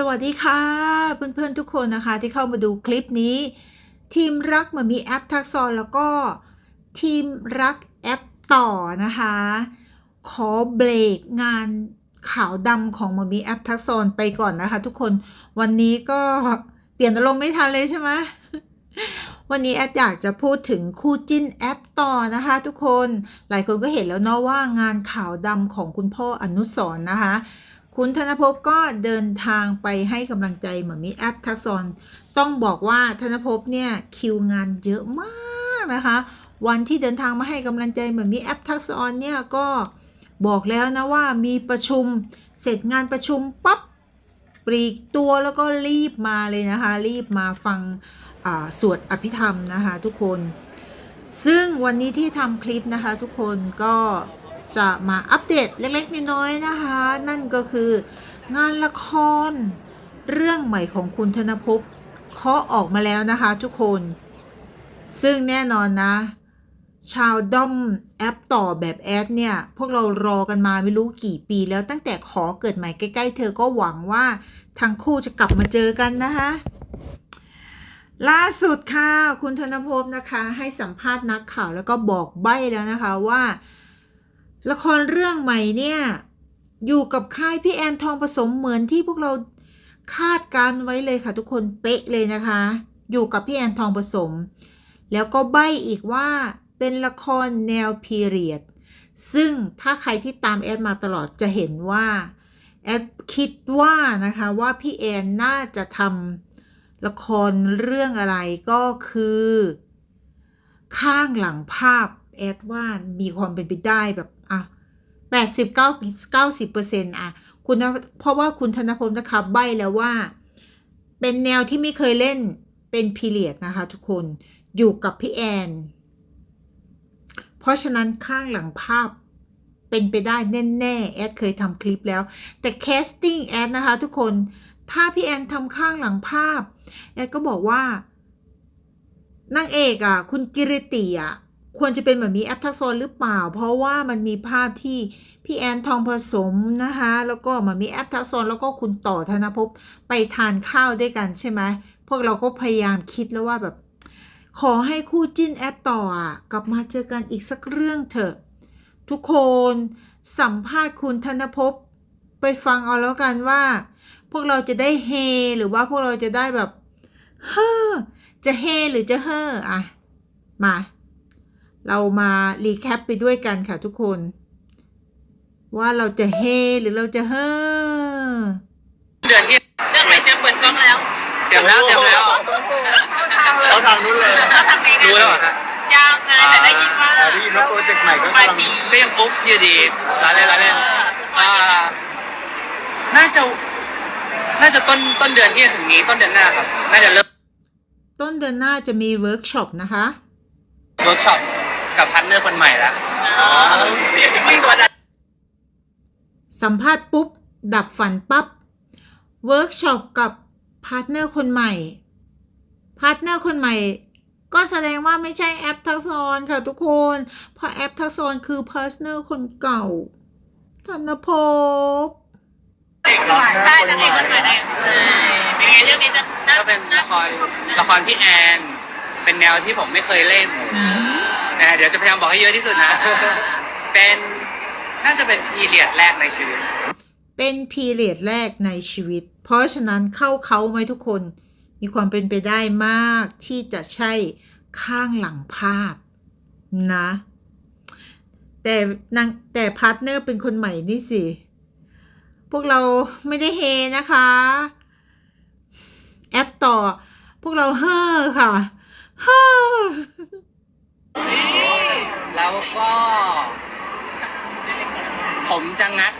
สวัสดีค่ะ เพื่อนๆทุกคนนะคะที่เข้ามาดูคลิปนี้ ทีมรักมามีแอปทักซอนแล้วก็ทีมรักแอปต่อนะคะ ขอเบรกงานขาวดำของมามีแอปทักซอนไปก่อนนะคะ ทุกคนวันนี้ก็เปลี่ยนอารมณ์ไม่ทันเลยใช่ไหมวันนี้แอดอยากจะพูดถึงคู่จิ้นแอปต่อนะคะ ทุกคนหลายคนก็เห็นแล้วเนาะว่างานขาวดำของคุณพ่ออนุสร์นะคะ คุณธนภพก็เดินทางไปให้กำลังใจเหมือนมีแอปทักษรต้องบอกว่าธนภพเนี่ยคิวงานเยอะมากนะคะ วันที่เดินทางมาให้กำลังใจเหมือนมีแอปทักษรเนี่ยก็บอกแล้วนะว่ามีประชุมเสร็จงานประชุมปั๊บปลีกตัวแล้วก็รีบมาเลยนะคะ รีบมาฟังสวดอภิธรรมนะคะทุกคน ซึ่งวันนี้ที่ทำคลิปนะคะทุกคนก็ จะมาอัปเดตเล็กๆน้อยๆนะคะ นั่นก็คืองานละครเรื่องใหม่ของคุณธนภพเคาะออกมาแล้วนะคะทุกคน ซึ่งแน่นอนนะ ชาวด้อมแอปต่อแบบแอดเนี่ย พวกเรารอกันมาไม่รู้กี่ปีแล้วตั้งแต่ขอเกิดใหม่ใกล้ ๆ เธอก็หวังว่าทั้งคู่จะกลับมาเจอกันนะคะล่าสุดค่ะ คุณธนภพนะคะ ให้สัมภาษณ์นักข่าวแล้วก็บอกใบ้แล้วนะคะว่า ละครเรื่องใหม่เนี่ยอยู่กับค่ายพี่แอนทองผสมเหมือนที่พวกเราคาดการไว้เลยค่ะทุกคนเป๊ะเลยนะคะ อยู่กับพี่แอนทองผสม แล้วก็ใบ้อีกว่าเป็นละครแนวพีเรียด ซึ่งถ้าใครที่ตามแอดมาตลอดจะเห็นว่าแอดคิดว่านะคะว่าพี่แอนน่าจะทำละครเรื่องอะไรก็คือ ข้างหลังภาพแอดว่ามีความเป็นไปได้แบบ อะแปดสิบเก้าเก้าสิบเปอร์เซ็นต์อะคุณเพราะว่าคุณธนพลนะคะใบแล้วว่า เป็นแนวที่ไม่เคยเล่นเป็นพีเรียดนะคะทุกคนอยู่กับพี่แอน เพราะฉะนั้นข้างหลังภาพเป็นไปได้แน่ๆแอดเคยทำคลิปแล้ว แต่แคสติ้งแอดนะคะทุกคนถ้าพี่แอนทำข้างหลังภาพ แอดก็บอกว่านางเอกอะ คุณกิริติอะ ควรจะเป็นแบบมีแอปทักษรหรือเปล่า เพราะว่ามันมีภาพที่พี่แอนทองผสมนะคะแล้วก็มันมีแอปทักษรแล้วก็คุณต่อธนภพไปทานข้าวด้วยกันใช่ไหมพวกเราก็พยายามคิดแล้วว่าแบบ ขอให้คู่จิ้นแอปต่ออะกลับมาเจอกันอีกสักเรื่องเถอะ ทุกคนสัมภาษณ์คุณธนภพไปฟังเอาแล้วกันว่า พวกเราจะได้เฮหรือว่าพวกเราจะได้แบบเฮ้อจะเฮหรือจะเฮ่ออะมา เรามารีแคปไปด้วยกันค่ะทุกคน ว่าเราจะเฮหรือเราจะเฮ่อเดือนที่เรื่องใหม่เตรียมเปิดกล้องแล้วเตรียมแล้วเตรียมแล้วเขาทางนู้นเลยแล้วทำนี้รู้แล้วเหรอครับยังไงแต่ได้ยินว่าอ่าได้ยินว่าโปรเจกต์ใหม่ก็ปลายกำลังปีก็ยังอุ๊บอยู่ดีร้านเล่นร้านเล่นเออสปอยอ่าล์น่าจะน่าจะต้นต้นเดือนที่จะถึงนี้ต้นเดือนหน้าครับ น่าจะเริ่มต้นเดือนหน้าจะมีเวิร์กช็อปนะคะ เวิร์กช็อป กับพาร์ทเนอร์คนใหม่แล้วอ๋อไม่กว่านั้นสัมภาษณ์ปุ๊บ ดับฝันปับ๊บเวิร์กช็อปกับพาร์ทเนอร์คนใหม่พาร์ทเนอร์คนใหม่ ก็แสดงว่าไม่ใช่แอปทักษรค่ะทุกคน เพราะแอปทักษรคือพาร์ทเนอร์คนเก่าธนภพ ใช่จะเด็กคนใหม่ได้เออเป็นไงเรื่องนี้จะน่าก็เป็นละครละครพี่แอน เป็นแนวที่ผมไม่เคยเล่น นะเดี๋ยวจะพยายามบอกให้เยอะที่สุดนะ เป็นน่าจะเป็นพีเรียดแรกในชีวิต เป็นพีเรียดแรกในชีวิต เพราะฉะนั้นเข้าเขาไหมทุกคน มีความเป็นไปได้มากที่จะใช่ข้างหลังภาพนะ แต่นางแต่พาร์ทเนอร์เป็นคนใหม่นี่สิ พวกเราไม่ได้เฮนะคะ แอปต่อ พวกเราเฮ่อค่ะเฮ่อ แล้วก็ ผมจะงัด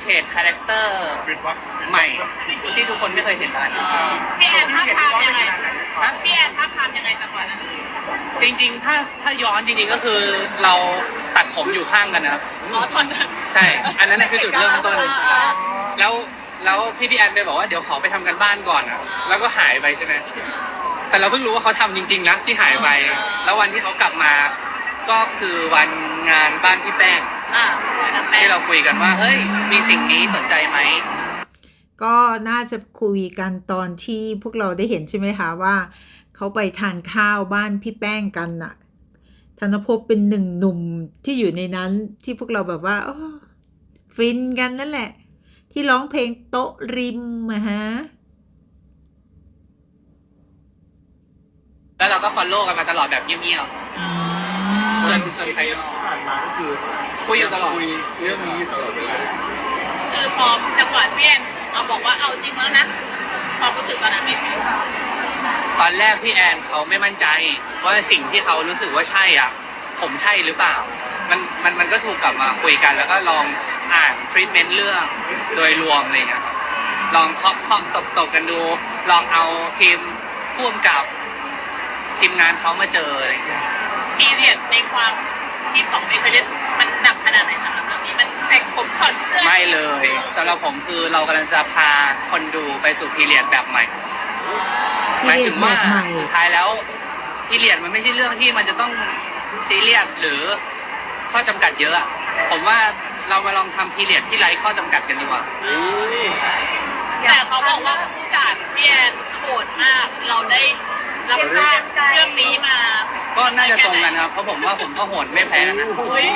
เฉดคาแรคเตอร์ใหม่ ที่ทุกคนไม่เคยเห็นมาพี่แอนท้าทามยังไงพี่แอนท้าทามยังไงจังหวะนั้นจริงๆ ถ้าถ้าย้อนจริงๆ ก็คือเราตัดผมอยู่ข้างกันนะครับ อ๋อทนนั้น ใช่ อันนั้นนะคือจุดเริ่มต้น แล้วแล้วที่พี่แอนไปบอกว่าเดี๋ยวขอไปทำกันบ้านก่อนอะแล้วก็หายไปใช่ไหม แต่เราเพิ่งรู้ว่าเขาทำจริงๆนะที่หายไปแล้ววันที่เขากลับมา ก็คือวันงานบ้านพี่แป้งอ่าแป้งที่เราคุยกันว่า เฮ้ย มีสิ่งนี้สนใจไหม ก็น่าจะคุยกันตอนที่พวกเราได้เห็นใช่ไหมคะว่า เขาไปทานข้าวบ้านพี่แป้งกันน่ะธนภพเป็นหนึ่งหนุ่มที่อยู่ในนั้นที่พวกเราแบบว่าอ้อฟินกันนั่นแหละ ที่ร้องเพลงโต๊ะริมอะฮะ แล้วเราก็ฟอลโล่กันมาตลอดแบบเงียบๆจนจนใครที่ผ่านมาก็คือคุยอยู่ตลอดคุยเรื่องนี้ตลอดเวลาคือพอจังหวะพี่แอนเอาบอกว่าเอาจริงแล้วนะความรู้สึกตอนนั้นเป็นไงตอนแรกพี่แอนเขาไม่มั่นใจว่าสิ่งที่เขารู้สึกว่าใช่อะ ผมใช่หรือเปล่า มันมันมันก็ถูกกลับมาคุยกัน แล้วก็ลองอ่านทรีทเมนต์เรื่องโดยรวมอะไรเงี้ยครับลองเคาะเคาะตบตบกันดู ลองเอาทีมพ่วงกับ ทีมงานเขามาเจออะไรเงี้ย พีเรียดในความที่ของเมย์เคยเล่นมันหนักขนาดไหนสำหรับเรื่องนี้มันแฟกผมถอดเสื้อไม่เลยสำหรับผมคือเรากำลังจะพาคนดูไปสู่พีเรียดแบบใหม่ หมายถึงว่าแบบใหม่ สุดท้ายแล้วพีเรียดมันไม่ใช่เรื่องที่มันจะต้องซีเรียสหรือข้อจำกัดเยอะอะผมว่าเรามาลองทำพีเรียดที่ไร้ข้อจำกัดกันดีกว่า แต่เขาบอกว่าผู้จัดพี่แอนโหดมาก เราได้ รับทราบเรื่องนี้มาก็น่าจะตรงกันครับเพราะผมว่าผมก็โหดไม่แพ้นะเฮ้ย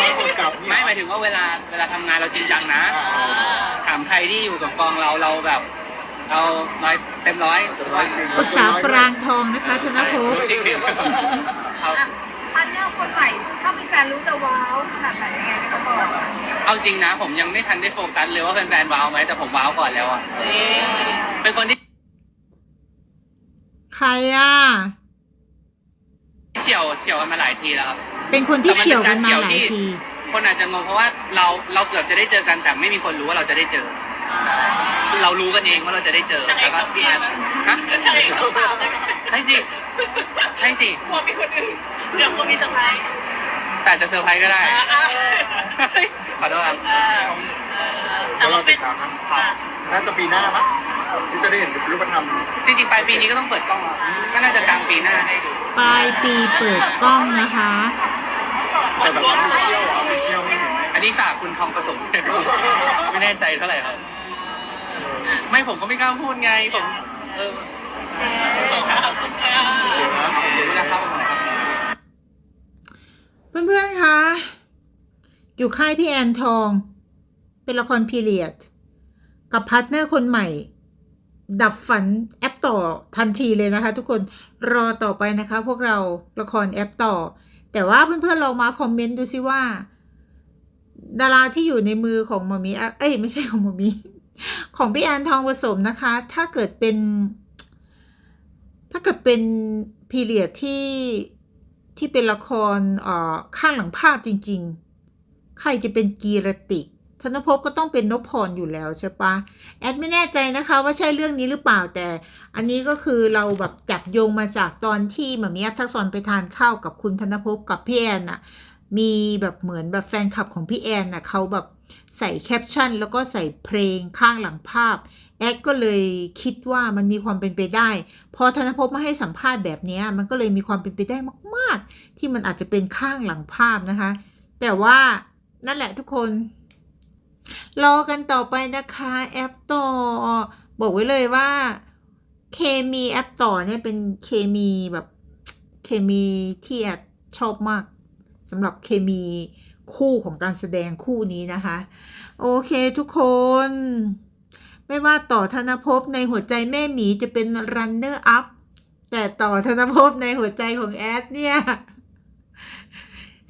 มาคนกลับไม่หมายถึงว่าเวลาเวลาทำงานเราจริงจังนะถามใครที่อยู่กับกองเราเราแบบเราร้อยเต็มร้อยปรึกษาปรางทองนะคะธนภพ จริงๆครับพันเนอร์คนใหม่ถ้าเป็นแฟนรู้จะว้าวขนาดไหนยังไงไม่ต้องบอก เอาจริงนะ ผมยังไม่ทันได้โฟกัสเลยว่าแฟนๆว้าวไหมแต่ผมว้าวก่อนแล้วอะเป็นคนที่ ใครอะเฉียวเฉียวกันมาหลายทีแล้วครับเป็นคนที่เฉียวกันมาหลายที คนอาจจะงงเพราะว่าเราเราเกือบจะได้เจอกันแต่ไม่มีคนรู้ว่าเราจะได้เจอ เรารู้กันเองว่าเราจะได้เจอทางเอแต่กก็สาวพี่พี่แอแอนนฮะทางเอกสาวๆได้ไหมให้สิให้สิพอมีคนอื่นเดี๋ยวก็มีเซอร์ไพรส์แต่อาจจะเซอร์ไพรส์ก็ได้อะอะขอโทษครับเออแต่เดี๋ยวเราว่าติเป็ดนตามนะน่าจะปีหน้ามั้ง ที่จะได้เห็นรูปธรรมจริงๆปลายปีนี้ก็ต้องเปิดกล้องแล้วก็น่าจะกลางปีหน้าให้ดูปลายปีเปิดกล้องนะคะ แต่แบบออฟฟิเชียลออฟฟิเชียลไม่เห็นอันนี้ฝากคุณทองผสมไม่แน่ใจเท่าไหร่ครับไม่ผมก็ไม่กล้าพูดไงผมเออเดี๋ยวนะขอบคุณนะครับขอบคุณนะครับเพื่อนๆคะอยู่ค่ายพี่แอนทอง เป็นละครพีเรียด กับพาร์ทเนอร์คนใหม่ ดับฝันแอปต่อทันทีเลยนะคะ ทุกคนรอต่อไปนะคะ พวกเราละครแอปต่อ แต่ว่าเพื่อนๆลองมาคอมเมนต์ดูซิว่า ดาราที่อยู่ในมือของมามีแอปเอ้ยไม่ใช่ของมามีของพี่แอนทองผสมนะคะ ถ้าเกิดเป็น ถ้าเกิดเป็นพีเรียดที่ที่เป็นละครเอ่อข้างหลังภาพจริง ๆ ใครจะเป็นกีรติ ธนภพก็ต้องเป็นนพพรอยู่แล้วใช่ปะแอดไม่แน่ใจนะคะว่าใช่เรื่องนี้หรือเปล่าแต่อันนี้ก็คือเราแบบจับโยงมาจากตอนที่หมามีอฟทักษรไปทานข้าวกับคุณธนภพกับพี่แอนน่ะมีแบบเหมือนแบบแฟนคลับของพี่แอนน่ะเขาแบบใส่แคปชั่น แล้วก็ใส่เพลงข้างหลังภาพแอดก็เลยคิดว่ามันมีความเป็นไปได้ พอธนภพมาให้สัมภาษณ์แบบนี้มันก็เลยมีความเป็นไปได้มาก ๆ ที่มันอาจจะเป็นข้างหลังภาพนะคะ แต่ว่านั่นแหละทุกคน รอกันต่อไปนะคะแอปต่อ บอกไว้เลยว่า เคมีแอปต่อเนี่ยเป็นเคมีแบบเคมีที่แอดชอบมากสำหรับเคมีคู่ของการแสดงคู่นี้นะคะ โอเคทุกคน ไม่ว่าต่อธนภพในหัวใจแม่หมีจะเป็น runner up แต่ต่อธนภพในหัวใจของแอดเนี่ย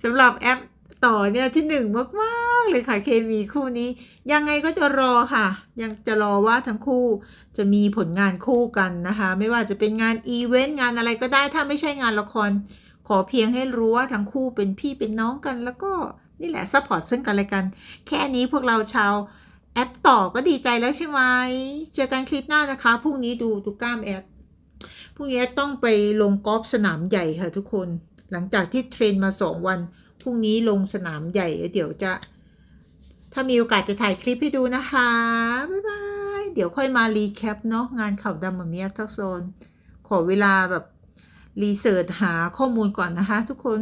สำหรับแอป ต่อเนี่ยที่หนึ่งมากๆเลยค่ะเคมีคู่นี้ ยังไงก็จะรอค่ะ ยังจะรอว่าทั้งคู่จะมีผลงานคู่กันนะคะ ไม่ว่าจะเป็นงานอีเวนต์งานอะไรก็ได้ถ้าไม่ใช่งานละคร ขอเพียงให้รู้ว่าทั้งคู่เป็นพี่เป็นน้องกันแล้วก็นี่แหละซัพพอร์ตซึ่งกันและกัน แค่นี้พวกเราชาวแอปต่อก็ดีใจแล้วใช่ไหมเจอกันคลิปหน้านะคะพรุ่งนี้ดูดูกล้ามแอดพรุ่งนี้ต้องไปลงกอล์ฟสนามใหญ่ค่ะทุกคน หลังจากที่เทรนมาสองวัน พรุ่งนี้ลงสนามใหญ่ เดี๋ยวจะ ถ้ามีโอกาสจะถ่ายคลิปให้ดูนะคะ บ๊ายบาย เดี๋ยวค่อยมารีแคปเนาะงานข่าวดำมาเมียทักโซน ขอเวลาแบบรีเสิร์ชหาข้อมูลก่อนนะคะทุกคน